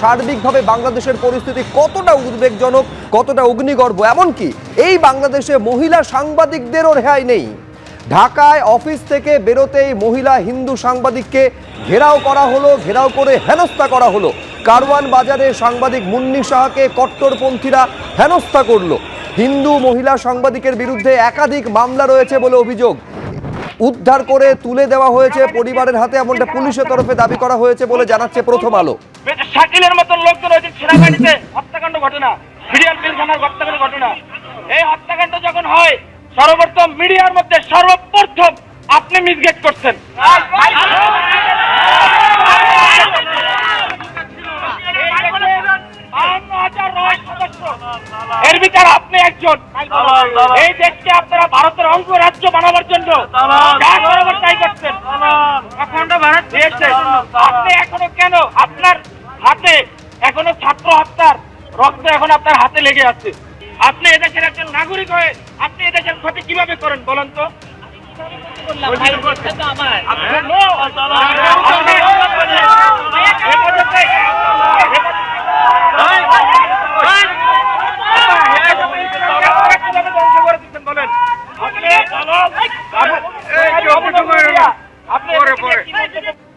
সার্বিকভাবে বাংলাদেশের পরিস্থিতি কতটা উদ্বেগজনক, কতটা অগ্নিগর্ভ? এমনকি এই বাংলাদেশে মহিলা সাংবাদিকদেরও রেহাই নেই। ঢাকায় অফিস থেকে বেরোতেই মহিলা হিন্দু সাংবাদিককে ঘেরাও করা হলো, ঘেরাও করে হেনস্থা করা হলো। কারওয়ান বাজারে সাংবাদিক মুন্নি শাহকে কট্টরপন্থীরা হেনস্থা করল। হিন্দু মহিলা সাংবাদিকের বিরুদ্ধে একাধিক মামলা রয়েছে বলে অভিযোগ। উদ্ধার করে তুলে দেওয়া হয়েছে পরিবারের হাতে, এমনটা পুলিশের তরফে দাবি করা হয়েছে বলে জানাচ্ছে প্রথম আলো। শাকিলের মতন লোকজন রয়েছে সেনাবাহিনীতে হত্যাকাণ্ড ঘটনা মিডিয়ার পিলখানার হত্যাকাণ্ড ঘটনা। এই হত্যাকাণ্ড যখন হয় সর্বপ্রথম মিডিয়ার মধ্যে সর্বপ্রথম আপনি মিসগেট করছেন। এর বিচার আপনি একজন। এই দেশকে আপনারা ভারতের অঙ্গ রাজ্য বানাবার জন্য তাই করছেন। অখণ্ড ভারত আপনি এখনও কেন আপনার হাতে এখনও ছাত্র হত্যার রক্ত এখন আপনার হাতে লেগে আছে। আপনি এদেশের একজন নাগরিক হয়ে আপনি এদেশের ক্ষতি কীভাবে করেন বলেন তো? আপনি-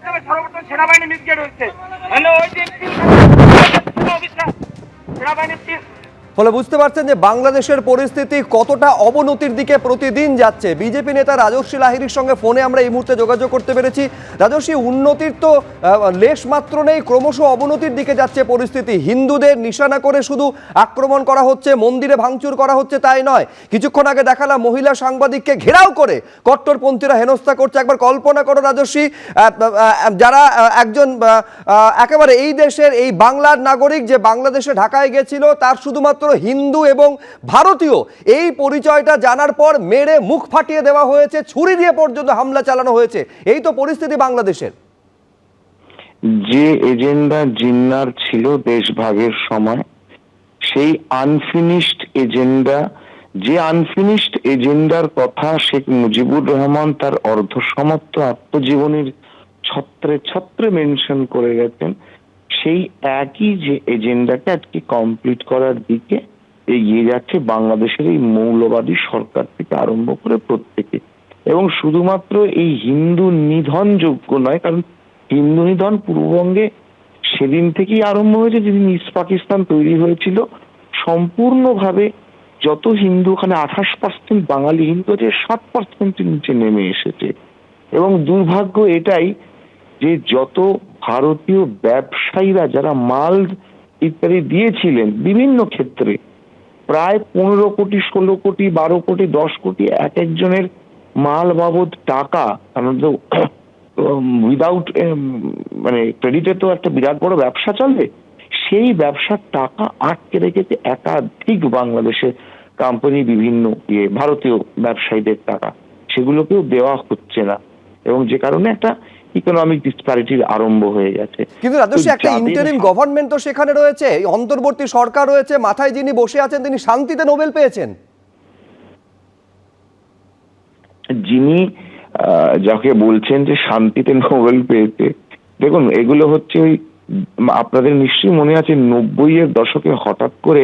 No! সেনাবাহিনী মিসগেট হচ্ছে ওই যে সেনাবাহিনী ফলে বুঝতে পারছেন যে বাংলাদেশের পরিস্থিতি কতটা অবনতির দিকে প্রতিদিন যাচ্ছে। বিজেপি নেতা রাজস্বী লাহিরির সঙ্গে ফোনে আমরা এই মুহূর্তে যোগাযোগ করতে পেরেছি। রাজস্বী উন্নতির তো লেশ মাত্র নেই, ক্রমশ অবনতির দিকে যাচ্ছে পরিস্থিতি। হিন্দুদের নিশানা করে শুধু আক্রমণ করা হচ্ছে, মন্দিরে ভাঙচুর করা হচ্ছে তাই নয়। কিছুক্ষণ আগে দেখালাম মহিলা সাংবাদিককে ঘেরাও করে কট্টরপন্থীরা হেনস্থা করছে। একবার কল্পনা করো রাজস্বী যারা একজন একেবারে এই দেশের, এই বাংলার নাগরিক যে বাংলাদেশে ঢাকায় গেছিল, তার শুধুমাত্র হিন্দু এবং ভারতীয়। এই পরিচয়টা জানার পর মেরে মুখ ফাটিয়ে দেওয়া হয়েছে, ছুরি দিয়ে পর্যন্ত হামলা চালানো হয়েছে। এই তো পরিস্থিতি বাংলাদেশের। যে এজেন্ডা জিন্নার ছিল দেশভাগের সময়, সেই আনফিনিশড এজেন্ডা, যে আনফিনিশড এজেন্ডার কথা শেখ মুজিবুর রহমান তার অর্ধসমাপ্ত আত্মজীবনীর ছত্রে ছত্রে মেনশন করে গেছেন সেই একই যে এজেন্ডাকে আজকে কমপ্লিট করার দিকে এগিয়ে যাচ্ছে বাংলাদেশের এই মৌলবাদী সরকার থেকে আরম্ভ করে প্রত্যেকে। এবং শুধুমাত্র এই হিন্দু নিধন যোগ্য নয়, কারণ হিন্দু নিধন পূর্ববঙ্গে সেদিন থেকেই আরম্ভ হয়েছে, যেদিন ইস্ট পাকিস্তান তৈরি হয়েছিল। সম্পূর্ণভাবে যত হিন্দু, ওখানে আঠাশ পার্সেন্ট বাঙালি হিন্দু আছে, সাত পার্সেন্টের নিচে নেমে এসেছে। এবং দুর্ভাগ্য এটাই যে যত ভারতীয় ব্যবসায়ীরা যারা মাল ইত্যাদি দিয়েছিলেন বিভিন্ন ক্ষেত্রে, প্রায় পনেরো কোটি, ষোলো কোটি, বারো কোটি, দশ কোটি এক একজনের মাল বাবদ টাকা, কারণ উইদাউট মানে ক্রেডিটে তো একটা বিরাট বড় ব্যবসা চলে, সেই ব্যবসার টাকা আটকে রেখেছে একাধিক বাংলাদেশের কোম্পানি বিভিন্ন ইয়ে ভারতীয় ব্যবসায়ীদের টাকা। সেগুলোকেও দেওয়া হচ্ছে না। এবং যে কারণে একটা ইকোনমিক ডিসপ্যারিটির আরম্ভ হয়ে গেছে। কিন্তু রাজস্বী একটা ইন্টারিম গভর্নমেন্ট তো সেখানে রয়েছে এই অন্তর্বর্তী সরকার রয়েছে মাথায় যিনি বসে আছেন তিনি শান্তিতে নোবেল পেয়েছেন। যিনি যাকে বলছেন যে শান্তিতে নোবেল পেয়েছে দেখুন এগুলো হচ্ছে ওই আপনাদের নিশ্চয়ই মনে আছে নব্বই এর দশকে হঠাৎ করে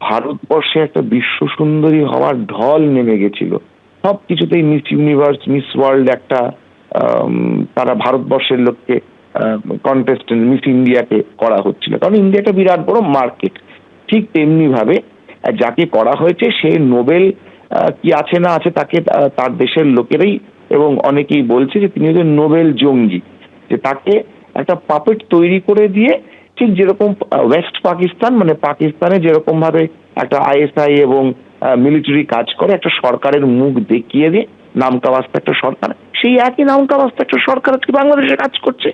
ভারতবর্ষে একটা বিশ্ব সুন্দরী হওয়ার ঢল নেমে গেছিল। সব কিছুতেই মিস ইউনিভার্স মিস ওয়ার্ল্ড একটা তারা ভারতবর্ষের লোককে কন্টেস্টেন্ট মিস ইন্ডিয়াকে করা হচ্ছিল। কারণ ইন্ডিয়া একটা বিরাট বড় মার্কেট ঠিক তেমনি ভাবে যাকে করা হয়েছে, সে নোবেল কি আছে না আছে তাকে তার দেশের লোকেরাই এবং অনেকেই বলছে যে তিনি হচ্ছেন নোবেল জঙ্গি। যে তাকে একটা পাপেট তৈরি করে দিয়ে ঠিক যেরকম ওয়েস্ট পাকিস্তান মানে পাকিস্তানে যেরকম ভাবে একটা আইএসআই এবং মিলিটারি কাজ করে, একটা সরকারের মুখ দেখিয়ে দিয়ে বাস্তা একটা সরকার সেই একই নামটা অবস্থা একটা সরকার আজকে বাংলাদেশে কাজ করছে।